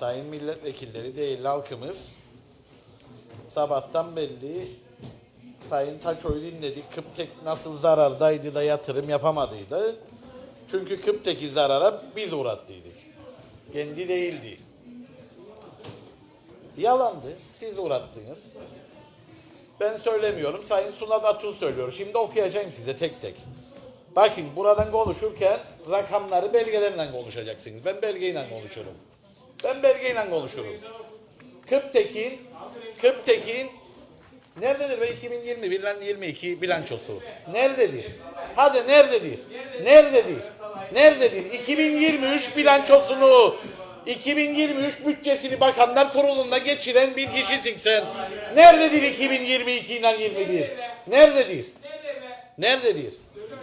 sayın milletvekilleri değil halkımız sabahtan belli Sayın Taçoy'u dinledik. Kıptek nasıl zarardaydı da yatırım yapamadıydı. Çünkü Kıptek'i zarara biz uğrattıydık. Kendi değildi. Yalandı. Siz uğrattınız. Ben söylemiyorum. Sayın Sunat Atun söylüyor. Şimdi okuyacağım size tek tek. Bakın buradan konuşurken rakamları belgelerle konuşacaksınız. Ben belgeyle konuşurum. Ben belgeyle konuşurum. Kıptek'in Kıptek'in nerededir be 2021 lan 22 bilançosu? Nerededir? Hadi nerededir? Nerededir? Nerededir? 2023 bilançosunu 2023 bütçesini bakanlar kurulunda geçiren bir kişisin sen. Nerededir 2022 ile 21? Nerededir? Nerededir?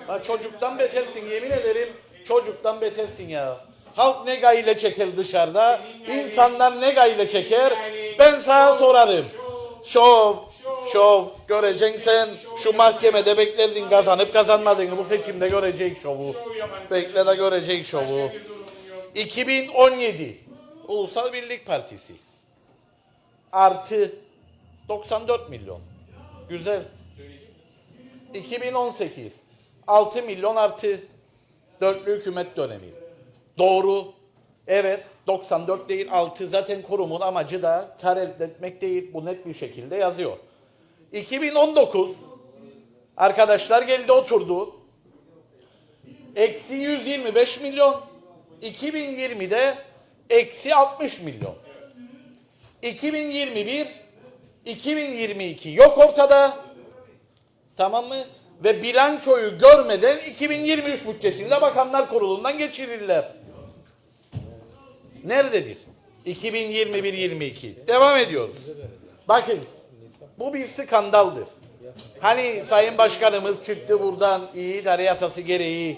Ha, çocuktan betersin yemin ederim. Çocuktan betersin ya. Halk ne gayle çeker dışarıda? İnsanlar ne gayle çeker? Ben sana sorarım. Şov, şov göreceksin sen. Şu mahkemede beklerdin kazanıp kazanmadığını bu seçimde görecek şovu. Bekle de görecek şovu. 2017 Ulusal Birlik Partisi. Artı 94 milyon. Güzel. 2018 6 milyon artı dörtlü hükümet dönemi. Doğru. Evet 94 değil 6 zaten kurumun amacı da kar elde etmek değil. Bu net bir şekilde yazıyor. 2019 arkadaşlar geldi oturdu. Eksi 125 milyon. 2020'de eksi 60 milyon. 2021 2022 yok ortada. Tamam mı? Ve bilançoyu görmeden 2023 bütçesini de Bakanlar Kurulu'ndan geçirirler. Nerededir? 2021-22. Devam ediyoruz. Bakın bu bir skandaldır. Hani Sayın Başkanımız çıktı buradan iyi idare yasası gereği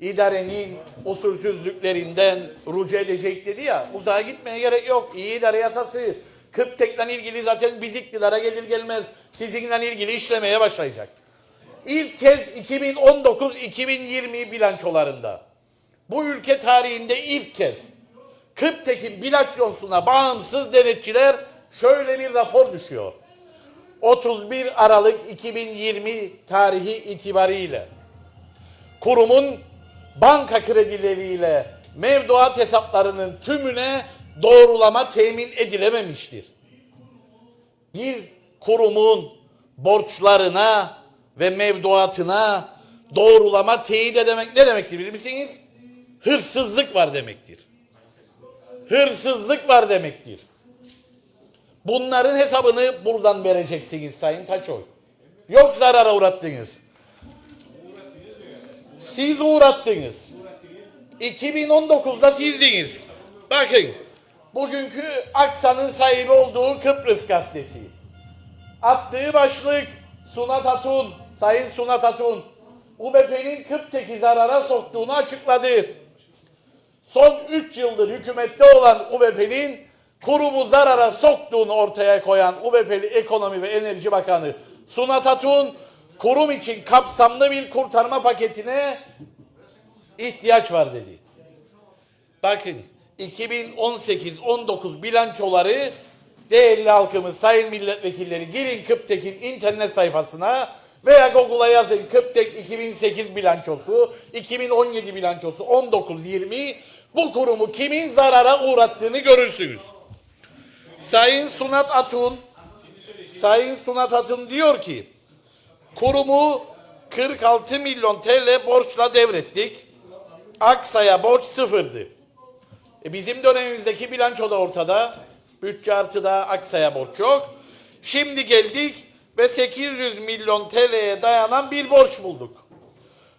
idarenin usulsüzlüklerinden rucu edecek dedi ya uzağa gitmeye gerek yok. İyi idare yasası Kıptek'le ilgili zaten biz iktidara gelir gelmez sizinle ilgili işlemeye başlayacak. İlk kez 2019-2020 bilançolarında bu ülke tarihinde ilk kez Kıptek'in bilançosuna bağımsız denetçiler şöyle bir rapor düşüyor. 31 Aralık 2020 tarihi itibariyle kurumun banka kredileriyle mevduat hesaplarının tümüne doğrulama temin edilememiştir. Bir kurumun borçlarına ve mevduatına doğrulama teyit edemek ne demektir bilir misiniz? Hırsızlık var demektir. Hırsızlık var demektir. Bunların hesabını buradan vereceksiniz Sayın Taçoy. Yok zarara uğrattınız. Siz uğrattınız. 2019'da sizdiniz. Bakın bugünkü Aksa'nın sahibi olduğu Kıbrıs gazetesi. Attığı başlık Sunat Hatun, Sayın Sunat Hatun, UBP'nin Kıptek'i zarara soktuğunu açıkladı. Son 3 yıldır hükümette olan UBP'nin kurumu zarara soktuğunu ortaya koyan UBP'li Ekonomi ve Enerji Bakanı Sunat Hatun, kurum için kapsamlı bir kurtarma paketine ihtiyaç var dedi. Bakın 2018-19 bilançoları değerli halkımız, sayın milletvekilleri girin Kıptek'in internet sayfasına veya Google'a yazın Kıptek 2008 bilançosu, 2017 bilançosu, 19-20 bu kurumu kimin zarara uğrattığını görürsünüz. Sayın Sunat Atun, Sayın Sunat Atun diyor ki, kurumu 46 milyon TL borçla devrettik. Aksa'ya borç sıfırdı. E bizim dönemimizdeki bilanço da ortada. Bütçe artıda Aksa'ya borç yok. Şimdi geldik ve 800 milyon TL'ye dayanan bir borç bulduk.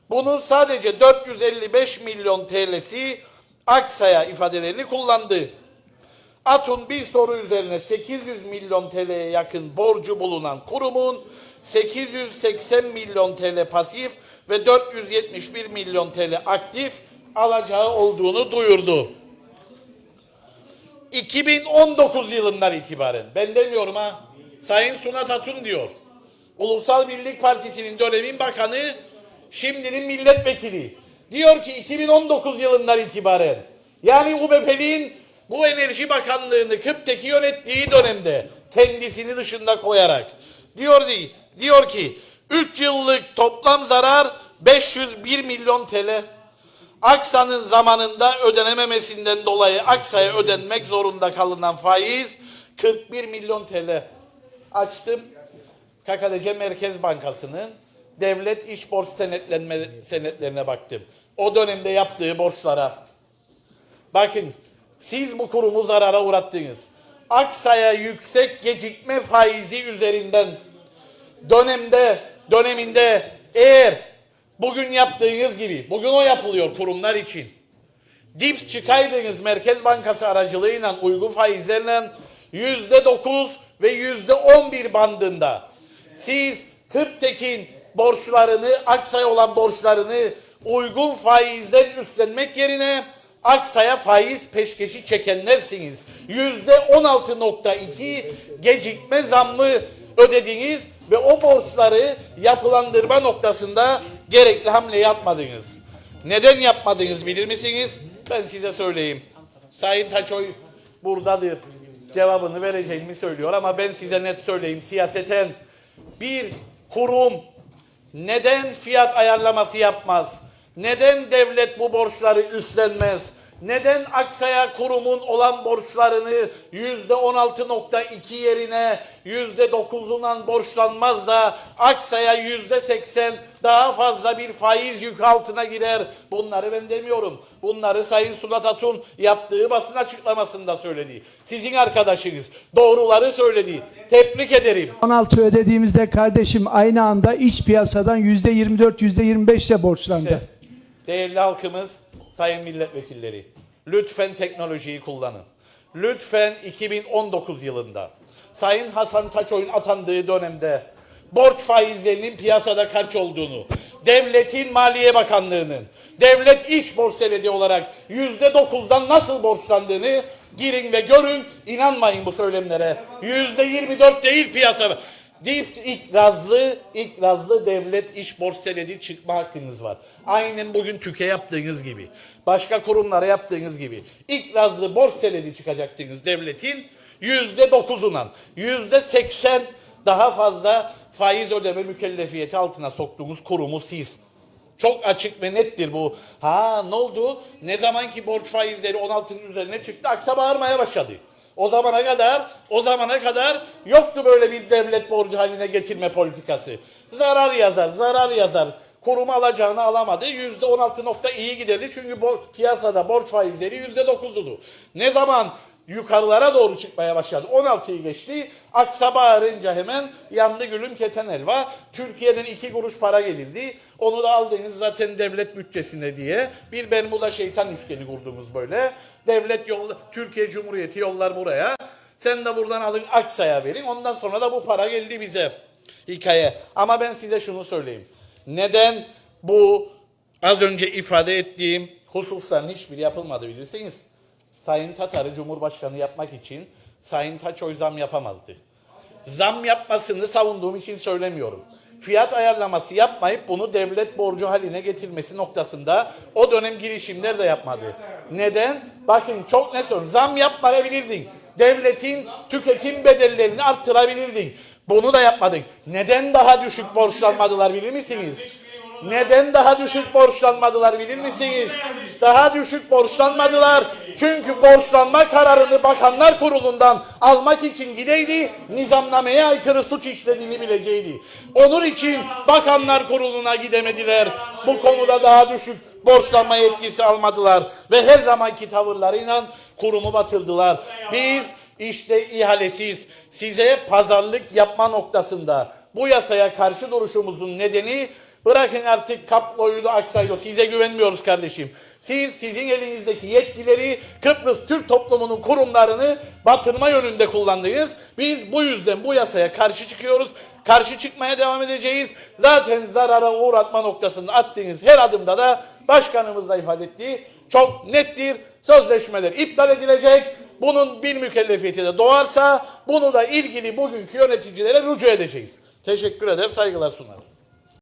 Bunun sadece 455 milyon TL'si Aksa'ya ifadelerini kullandı. Atun bir soru üzerine 800 milyon TL'ye yakın borcu bulunan kurumun 880 milyon TL pasif ve 471 milyon TL aktif alacağı olduğunu duyurdu. 2019 yılından itibaren ben demiyorum ha Sayın Sunat Hatun diyor. Ulusal Birlik Partisi'nin dönemin bakanı şimdinin milletvekili. Diyor ki 2019 yılından itibaren yani UBP'nin bu Enerji Bakanlığı'nı Kıp'teki yönettiği dönemde kendisini dışında koyarak diyor diyor ki 3 yıllık toplam zarar 501 milyon TL. Aksa'nın zamanında ödenememesinden dolayı Aksa'ya ödenmek zorunda kalınan faiz 41 milyon TL. Açtım. KKDC Merkez Bankası'nın devlet iş borç senetlenme senetlerine baktım. O dönemde yaptığı borçlara. Bakın siz bu kurumu zarara uğrattınız. Aksa'ya yüksek gecikme faizi üzerinden dönemde döneminde eğer bugün yaptığınız gibi bugün o yapılıyor kurumlar için. Dips çıkaydınız Merkez Bankası aracılığıyla uygun faizlerle yüzde dokuz ve yüzde on bir bandında. Siz Kıptekin borçlarını, Aksa'ya olan borçlarını uygun faizden üstlenmek yerine Aksa'ya faiz peşkeşi çekenlersiniz. Yüzde on altı nokta iki gecikme zammı ödediniz ve o borçları yapılandırma noktasında gerekli hamle yapmadınız. Neden yapmadınız bilir misiniz? Ben size söyleyeyim. Sayın Taçoy buradadır. Cevabını vereceğimi söylüyor ama ben size net söyleyeyim. Siyaseten bir kurum neden fiyat ayarlaması yapmaz? Neden devlet bu borçları üstlenmez? Neden Aksa'ya kurumun olan borçlarını yüzde 16.2 yerine yüzde 9'undan borçlanmaz da Aksa'ya yüzde 80 daha fazla bir faiz yük altına girer? Bunları ben demiyorum. Bunları Sayın Sulat Atun yaptığı basın açıklamasında söyledi. Sizin arkadaşınız doğruları söyledi. Tebrik ederim. 16 ödediğimizde kardeşim aynı anda iç piyasadan %24, %25 ile borçlandı. İşte, değerli halkımız, sayın milletvekilleri, lütfen teknolojiyi kullanın. Lütfen 2019 yılında Sayın Hasan Taçoy'un atandığı dönemde borç faizlerinin piyasada kaç olduğunu, devletin Maliye Bakanlığı'nın devlet iç borç senedi olarak yüzde dokuzdan nasıl borçlandığını girin ve görün. İnanmayın bu söylemlere. Yüzde yirmi dört değil piyasa. Dips ikrazlı, ikrazlı devlet iş borç senedi çıkma hakkınız var. Aynen bugün TÜK'e yaptığınız gibi. Başka kurumlara yaptığınız gibi. İkrazlı borç senedi çıkacaktınız devletin yüzde dokuzundan. Yüzde seksen daha fazla faiz ödeme mükellefiyeti altına soktuğunuz kurumu siz. Çok açık ve nettir bu. Ha ne oldu? Ne zaman ki borç faizleri 16'nın üzerine çıktı aksa bağırmaya başladı. O zamana kadar, o zamana kadar yoktu böyle bir devlet borcu haline getirme politikası. Zarar yazar, zarar yazar. Kurum alacağını alamadı. Yüzde 16 nokta iyi giderdi. Çünkü bor- piyasada borç faizleri yüzde 9'du. Ne zaman yukarılara doğru çıkmaya başladı. 16'yı geçti. Aksa bağırınca hemen yandı gülüm keten elva. Türkiye'den iki kuruş para gelirdi. Onu da aldınız zaten devlet bütçesine diye. Bir Bermuda şeytan üçgeni kurdunuz böyle. Devlet yol, Türkiye Cumhuriyeti yollar buraya. Sen de buradan alın Aksa'ya verin. Ondan sonra da bu para geldi bize. Hikaye. Ama ben size şunu söyleyeyim. Neden bu az önce ifade ettiğim hususların hiçbiri yapılmadı bilirsiniz. Sayın Tatar'ı Cumhurbaşkanı yapmak için Sayın Taçoy zam yapamazdı. Zam yapmasını savunduğum için söylemiyorum. Fiyat ayarlaması yapmayıp bunu devlet borcu haline getirmesi noktasında o dönem girişimler de yapmadı. Neden? Bakın çok ne söylüyorum. Zam yapmayabilirdin. Devletin tüketim bedellerini arttırabilirdin. Bunu da yapmadın. Neden daha düşük borçlanmadılar bilir misiniz? Neden daha düşük borçlanmadılar bilir misiniz? Daha düşük borçlanmadılar. Çünkü borçlanma kararını Bakanlar Kurulu'ndan almak için gideydi, nizamnameye aykırı suç işlediğini bileceğiydi. Onun için Bakanlar Kurulu'na gidemediler. Bu konuda daha düşük borçlanma yetkisi almadılar. Ve her zamanki tavırlarıyla kurumu batırdılar. Biz işte ihalesiz size pazarlık yapma noktasında bu yasaya karşı duruşumuzun nedeni bırakın artık kaployu da aksaylo size güvenmiyoruz kardeşim. Siz sizin elinizdeki yetkileri Kıbrıs Türk toplumunun kurumlarını batırma yönünde kullandınız. Biz bu yüzden bu yasaya karşı çıkıyoruz. Karşı çıkmaya devam edeceğiz. Zaten zarara uğratma noktasında attığınız her adımda da başkanımız da ifade ettiği çok nettir. Sözleşmeler iptal edilecek. Bunun bir mükellefiyeti de doğarsa bunu da ilgili bugünkü yöneticilere rücu edeceğiz. Teşekkür eder, saygılar sunarım.